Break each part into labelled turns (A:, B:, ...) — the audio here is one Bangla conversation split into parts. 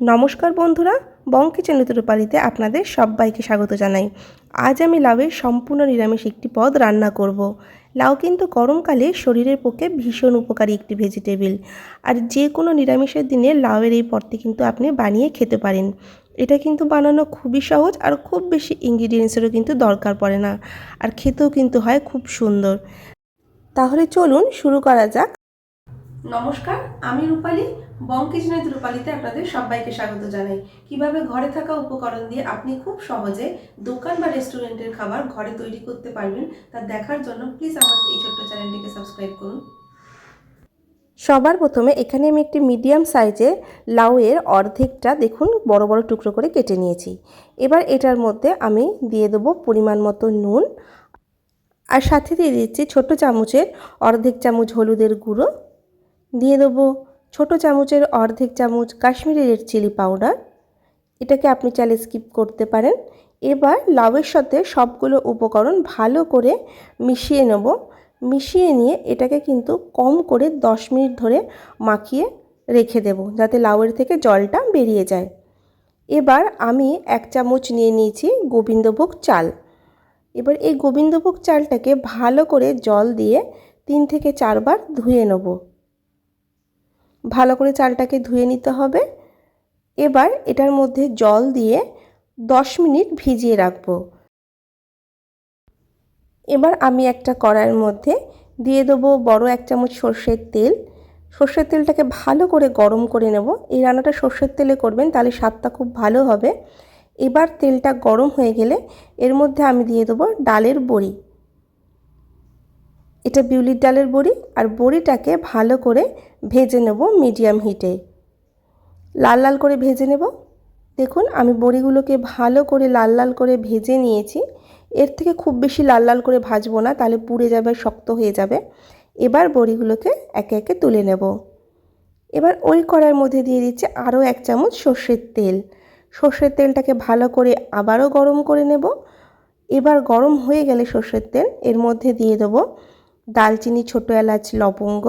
A: নমস্কার বন্ধুরা বং কিচেন রূপালিতে আপনাদের সবাইকে স্বাগত জানাই। আজ আমি লাউয়ের সম্পূর্ণ নিরামিষ একটি পদ রান্না করব। লাউ কিন্তু গরমকালে শরীরের পক্ষে ভীষণ উপকারী একটি ভেজিটেবিল আর যে কোনো নিরামিষের দিনে লাউয়ের এই পদটি কিন্তু আপনি বানিয়ে খেতে পারেন। এটা কিন্তু বানানো খুবই সহজ আর খুব বেশি ইনগ্রিডিয়েন্টসেরও কিন্তু দরকার পড়ে না। আর খেতেও কিন্তু হয় খুব সুন্দর। তাহলে চলুন শুরু করা যাক। নমস্কার, আমি রূপালী বঙ্কিজনাথ রূপালীতে আপনাদের সবাইকে স্বাগত জানাই। কীভাবে ঘরে থাকা উপকরণ দিয়ে আপনি খুব সহজে দোকান বা রেস্টুরেন্টের খাবার ঘরে তৈরি করতে পারবেন তা দেখার জন্য প্লিজ আমার এই ছোট্ট চ্যানেলটিকে সাবস্ক্রাইব করুন। সবার প্রথমে এখানে আমি একটি মিডিয়াম সাইজের লাউয়ের অর্ধেকটা দেখুন বড় বড় টুকরো করে কেটে নিয়েছি। এবার এটার মধ্যে আমি দিয়ে দেবো পরিমাণ মতো নুন আর সাথে দিয়ে দিচ্ছি ছোট চামচের অর্ধেক চামচ হলুদের গুঁড়ো। দিয়ে দেবো ছোট চামচের অর্ধেক চামচ কাশ্মীরি রেড চিলি পাউডার। এটাকে আপনি চাইলে স্কিপ করতে পারেন। এবার লাউয়ের সাথে সবগুলো উপকরণ ভালো করে মিশিয়ে নেব। মিশিয়ে নিয়ে এটাকে কিন্তু কম করে দশ মিনিট ধরে মাখিয়ে রেখে দেব, যাতে লাউয়ের থেকে জলটা বেরিয়ে যায়। এবার আমি এক চামচ নিয়ে নিয়েছি গোবিন্দভোগ চাল। এবার এই গোবিন্দভোগ চালটাকে ভালো করে জল দিয়ে তিন থেকে চারবার ধুয়ে নেব। ভালো করে চালটাকে ধুয়ে নিতে হবে। এবার এটার মধ্যে জল দিয়ে দশ মিনিট ভিজিয়ে রাখব। এবার আমি একটা কড়াইয়ের মধ্যে দিয়ে দেবো বড় এক চামচ সর্ষের তেল। সর্ষের তেলটাকে ভালো করে গরম করে নেব। এই রান্নাটা সর্ষের তেলে করবেন, তাহলে স্বাদটা খুব ভালো হবে। এবার তেলটা গরম হয়ে গেলে এর মধ্যে আমি দিয়ে দেবো ডালের বড়ি। এটা বিউলির ডালের বড়ি আর বড়িটাকে ভালো করে ভেজে নেব মিডিয়াম হিটে। লাল লাল করে ভেজে নেব। দেখুন, আমি বড়িগুলোকে ভালো করে লাল লাল করে ভেজে নিয়েছি। এর থেকে খুব বেশি লাল লাল করে ভাজবো না, তাহলে পুড়ে যাবে, শক্ত হয়ে যাবে। এবার বড়িগুলোকে একে একে তুলে নেব। এবার ওই কড়ার মধ্যে দিয়ে দিচ্ছে আরও এক চামচ সর্ষের তেল। সর্ষের তেলটাকে ভালো করে আবারও গরম করে নেব। এবার গরম হয়ে গেলে সর্ষের তেল এর মধ্যে দিয়ে দেবো দালচিনি ছোটো এলাচ, লবঙ্গ।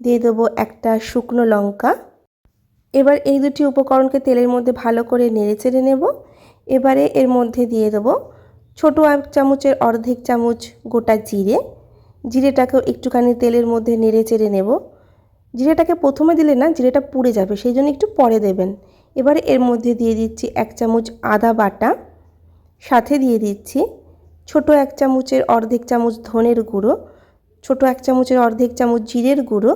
A: দিয়ে দেবো একটা শুকনো লঙ্কা। এবার এই দুটি উপকরণকে তেলের মধ্যে ভালো করে নেড়ে চেড়ে নেব। এবারে এর মধ্যে দিয়ে দেবো ছোটো এক চামচের অর্ধেক চামচ গোটা জিরে। জিরেটাকেও একটুখানি তেলের মধ্যে নেড়ে চেড়ে নেব। জিরেটাকে প্রথমে দিলে না জিরেটা পুড়ে যাবে, সেই জন্য একটু পরে দেবেন। এবারে এর মধ্যে দিয়ে দিচ্ছি এক চামচ আদা বাটা। সাথে দিয়ে দিচ্ছি ছোট এক চামচের অর্ধেক চামচ ধনের গুঁড়ো। ছোট এক চামচের অর্ধেক চামচ জিরের গুঁড়ো,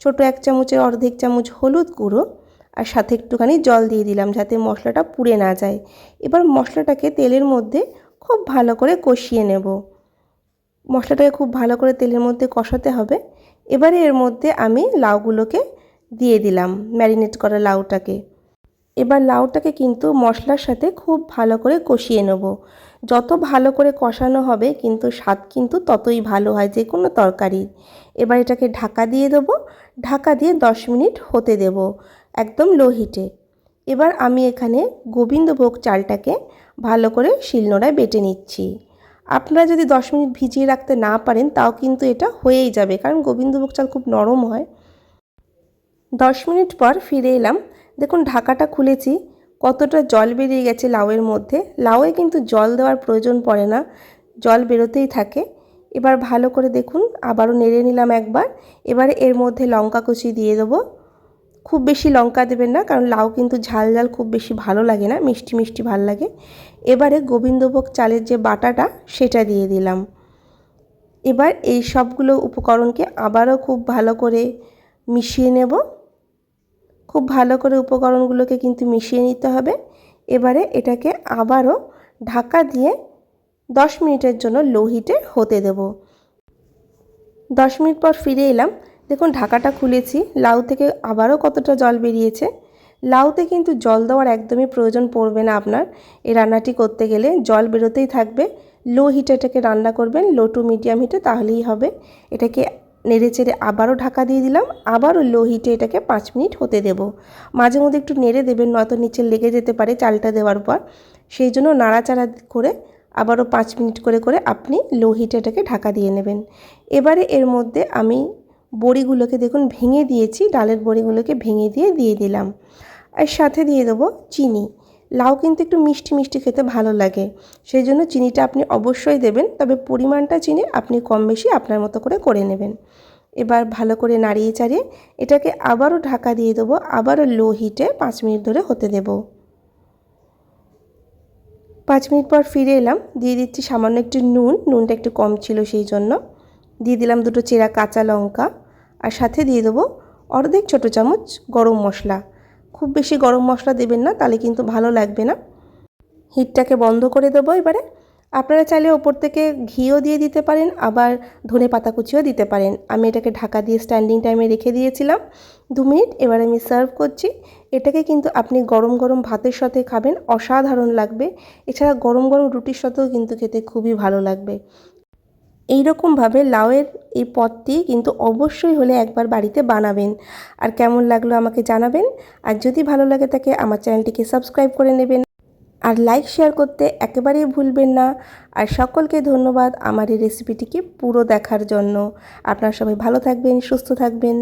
A: ছোট এক চামচের অর্ধেক চামচ হলুদ গুঁড়ো আর সাথে একটুখানি জল দিয়ে দিলাম যাতে মশলাটা পুড়ে না যায়। এবার মশলাটাকে তেলের মধ্যে খুব ভালো করে কষিয়ে নেব। মশলাটাকে খুব ভালো করে তেলের মধ্যে কষাতে হবে। এবারে এর মধ্যে আমি লাউগুলোকে দিয়ে দিলাম, ম্যারিনেট করা লাউটাকে। এবার লাউটাকে কিন্তু মশলার সাথে খুব ভালো করে কষিয়ে নেব। যত ভালো করে কষানো হবে কিন্তু স্বাদ কিন্তু ততই ভালো হয় যে কোনো তরকারি। এবার এটাকে ঢাকা দিয়ে দেবো। ঢাকা দিয়ে দশ মিনিট হতে দেব একদম লো হিটে। এবার আমি এখানে গোবিন্দভোগ চালটাকে ভালো করে শিলনোড়ায় বেটে নিচ্ছি। আপনারা যদি দশ মিনিট ভিজিয়ে রাখতে না পারেন তাও কিন্তু এটা হয়েই যাবে, কারণ গোবিন্দভোগ চাল খুব নরম হয়। দশ মিনিট পর ফিরে এলাম দেখুন, ঢাকাটা খুলেছি, কতটা জল বেরিয়ে গেছে লাউয়ের মধ্যে। লাউয়ে কিন্তু জল দেওয়ার প্রয়োজন পড়ে না, জল বেরোতেই থাকে। এবার ভালো করে দেখুন, আবারও নেড়ে নিলাম একবার। এবারে এর মধ্যে লঙ্কা কুচি দিয়ে দেবো। খুব বেশি লঙ্কা দেবেন না, কারণ লাউ কিন্তু ঝাল ঝাল খুব বেশি ভালো লাগে না, মিষ্টি মিষ্টি ভালো লাগে। এবারে গোবিন্দভোগ চালের যে বাটাটা, সেটা দিয়ে দিলাম। এবার এই সবগুলো উপকরণকে আবারও খুব ভালো করে মিশিয়ে নেব। খুব ভালো করে উপকরণগুলোকে কিন্তু মিশিয়ে নিতে হবে। এবারে এটাকে আবারও ঢাকা দিয়ে দশ মিনিটের জন্য লো হিটে হতে দেব। দশ মিনিট পর ফিরে এলাম। দেখুন, ঢাকাটা খুলেছি। লাউ থেকে আবারও কতটা জল বেরিয়েছে। লাউতে কিন্তু জল দেওয়ার একদমই প্রয়োজন পড়বে না আপনার। এই রান্নাটি করতে গেলে জল বেরোতেই থাকবে। লো হিটে এটাকে রান্না করবেন, লো টু মিডিয়াম হিটে তাহলেই হবে। এটাকে নেড়ে চেড়ে আবারও ঢাকা দিয়ে দিলাম, আবারও লো হিটে এটাকে পাঁচ মিনিট হতে দেব। মাঝে মধ্যে একটু নেড়ে দেবেন, নয়তো নিচে লেগে যেতে পারে চালটা দেওয়ার পর। সেই জন্য নাড়াচাড়া করে আবারও পাঁচ মিনিট করে করে আপনি লো হিটে এটাকে ঢাকা দিয়ে নেবেন। এবারে এর মধ্যে আমি বড়িগুলোকে দেখুন ভেঙে দিয়েছি, ডালের বড়িগুলোকে ভেঙে দিয়ে দিয়ে দিলাম। আর সাথে দিয়ে দেবো চিনি। লাউ কিন্তু একটু মিষ্টি মিষ্টি খেতে ভালো লাগে। সেই জন্য চিনিটা আপনি অবশ্যই দেবেন, তবে পরিমাণটা চিনি আপনি কম বেশি আপনার মতো করে করে নেবেন। এবার ভালো করে নাড়িয়ে চাড়িয়ে এটাকে আবারও ঢাকা দিয়ে দেবো, আবারও লো হিটে পাঁচ মিনিট ধরে হতে দেব। পাঁচ মিনিট পর ফিরে এলাম, দিয়ে দিচ্ছি সামান্য একটু নুন, নুনটা একটু কম ছিল সেই জন্য। দিয়ে দিলাম দুটো চেরা কাঁচা লঙ্কা, আর সাথে দিয়ে দেবো অর্ধেক ছোটো চামচ গরম মশলা। খুব বেশি গরম মশলা দেবেন না, তাহলে কিন্তু ভালো লাগবে না। হিটটাকে বন্ধ করে দেবো এবারে। আপনারা চাইলে ওপর থেকে ঘিও দিয়ে দিতে পারেন, আবার ধনে পাতা কুচিও দিতে পারেন। আমি এটাকে ঢাকা দিয়ে স্ট্যান্ডিং টাইমে রেখে দিয়েছিলাম দু মিনিট, এবার আমি সার্ভ করছি। এটাকে কিন্তু আপনি গরম গরম ভাতের সাথে খাবেন, অসাধারণ লাগবে। এছাড়া গরম গরম রুটির সাথেও কিন্তু খেতে খুবই ভালো লাগবে। এই রকমভাবে লাউয়ের এই পদটি কিন্তু অবশ্যই হলে একবার বাড়িতে বানাবেন। আর কেমন লাগল আমাকে জানাবেন। আর যদি ভালো লাগে তাকে আমার চ্যানেলটিকে সাবস্ক্রাইব করে নেবেন। আর লাইক, শেয়ার করতে একেবারেই ভুলবেন না। আর সকলকে ধন্যবাদ আমার এই রেসিপিটিকে পুরো দেখার জন্য। আপনারা সবাই ভালো থাকবেন, সুস্থ থাকবেন।